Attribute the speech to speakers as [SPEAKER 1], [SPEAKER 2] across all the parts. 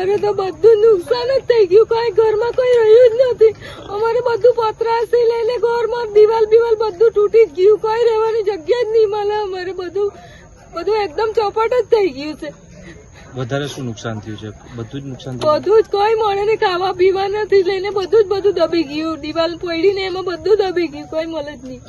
[SPEAKER 1] અરે તો બધું નુકસાન જ થઈ ગયું. કઈ ઘરમાં કોઈ રહ્યું જ નથી. અમારે બધું પતરાસથી લઈને ઘરમાં દિવાલ બિવાલ બધું તૂટી જ ગયું. કઈ રહેવાની જગ્યા જ નહીં મળે. અમારે બધું બધું એકદમ ચોપટ જ થઈ ગયું છે.
[SPEAKER 2] વધારે શું નુકસાન થયું છે? બધું જ નુકસાન
[SPEAKER 1] બધું જ કોઈ મળે ને ખાવા પીવા નથી. લઈને બધું જ બધું દબી ગયું. દિવાલ પડીને એમાં બધું દબી ગયું. કોઈ મળે જ નહીં.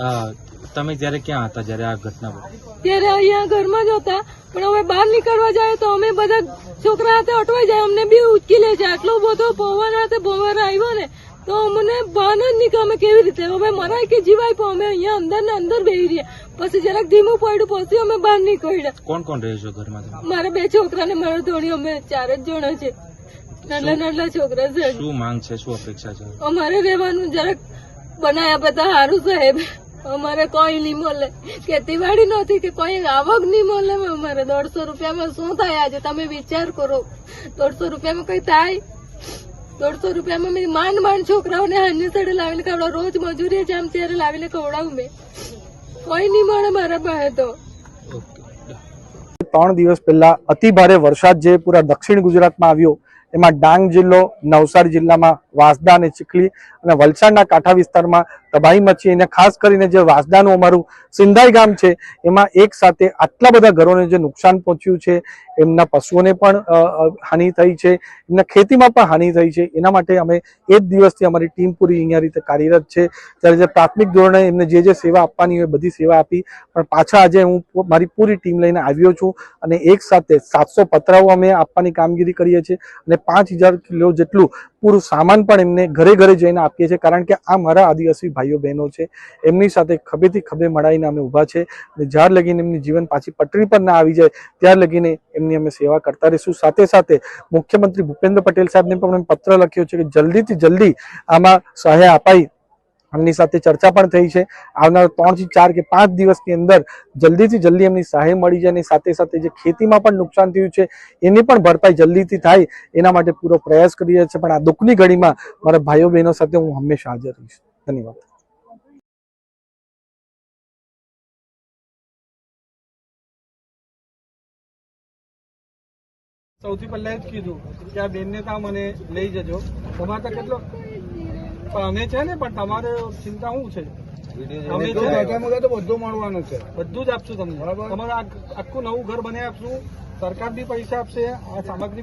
[SPEAKER 2] તમે જ્યારે ક્યાં હતા? જ્યારે આ ઘટના બની?
[SPEAKER 1] ત્યારે અહીંયા ઘરમાં જ હતા. પણ હવે બહાર નીકળવા જાય તો અમે બધા છોકરા હાથે અટવાઈ જાય. અમને બી ઉચકી લે છે. આટલો બધો પવન હાથે પવન આવ્યો ને તો અમને ભાન જ નહીં કે અમે કેવી રીતે? હવે મરાય કે જીવાય પણ અમે અહીંયા અંદર ને અંદર બેહી રહ્યા. પછી જરાક ધીમું પડ્યું પછી અમે બહાર નીકળ્યા.
[SPEAKER 2] કોણ કોણ રહે છો ઘરમાં
[SPEAKER 1] મારા બે છોકરા ને મારા ધોણી અમે ચાર જ જણા છે. નાના નાના છોકરા છે.
[SPEAKER 2] શું માંગ છે? શું અપેક્ષા છે?
[SPEAKER 1] અમારે રહેવાનું જરાક બનાયા બધા સારું સાહેબ. અમારે કોઈ નહીં મળે. ખેતીવાડી નથી કે કોઈ આવક નહીં મળે અમારે દોઢસો રૂપિયામાં શું થાય આજે? તમે વિચાર કરો. દોઢસો રૂપિયામાં કઈ થાય? દોઢસો રૂપિયામાં મેં માંડ માંડ છોકરાઓને હાની સાડે લાવીને ખવડાવ રોજ મજૂરી જામ ત્યારે લાવીને ખવડાવું મેં. કોઈ નહીં મળે મારા પાસે તો.
[SPEAKER 3] ત્રણ દિવસ પહેલા અતિ ભારે વરસાદ જે પૂરા દક્ષિણ ગુજરાતમાં આવ્યો, એમાં ડાંગ જિલ્લો, નવસારી જિલ્લામાં વાંસદા અને ચીખલી અને વલસાડના કાંઠા વિસ્તારમાં તબાહી મચી અને ખાસ કરીને જે વાંસદાનું અમારું સિંધાઈ ગામ છે, એમાં એક સાથે આટલા બધા ઘરોને જે નુકસાન પહોંચ્યું છે, એમના પશુઓને પણ હાનિ થઈ છે, એમના ખેતીમાં પણ હાનિ થઈ છે, એના માટે અમે એ જ દિવસથી અમારી ટીમ પૂરી અહીંયા રીતે કાર્યરત છે. ત્યારે જે પ્રાથમિક ધોરણે એમને જે જે સેવા આપવાની હોય, બધી સેવા આપી, પણ પાછા આજે હું મારી પૂરી ટીમ લઈને આવ્યો છું અને એક સાથે સાતસો પતરાઓ અમે આપવાની કામગીરી કરીએ છીએ અને પાંચ કિલો જેટલું પૂરું સામાન પણ એમને ઘરે ઘરે જઈને આપીએ છીએ, કારણ કે આ મારા આદિવાસી ભાઈઓ બહેનો છે. એમની સાથે ખભેથી ખભે મળાઈને અમે ઊભા છે અને જ્યાર લગીને એમની જીવન પાછી પટરી પર ના આવી જાય, ત્યાર લગીને એમની અમે સેવા કરતા રહીશું. સાથે સાથે મુખ્યમંત્રી ભૂપેન્દ્ર પટેલ સાહેબને પણ પત્ર લખ્યો છે કે જલ્દીથી જલ્દી આમાં સહાય અપાઈ એમની સાથે ચર્ચા પણ થઈ છે. આવનાર ત્રણથી ચાર કે પાંચ દિવસની અંદર જલ્દીથી જલ્દી એમની સહાય મળી જાય અને સાથે સાથે જે ખેતીમાં પણ નુકસાન થયું છે, એની પણ ભરપાઈ જલ્દીથી થાય, એના માટે પૂરો પ્રયાસ કરી રહ્યા છે પણ આ દુઃખની ઘડીમાં મારા ભાઈઓ બહેનો સાથે હું હંમેશા હાજર રહીશ. ધન્યવાદ.
[SPEAKER 4] સૌથી પહેલા જ કીધું કે આ બેનને ત્યાં મને લઈ જજો. તમારે કેટલો પણ અમે છે ને પણ તમારે ચિંતા શું છે? અમે
[SPEAKER 5] તો બધું મળવાનું છે.
[SPEAKER 4] બધું જ આપશું તમને. તમારે આખું નવું ઘર બનાવી આપશું. સરકાર બી પૈસા આપશે આ સામગ્રી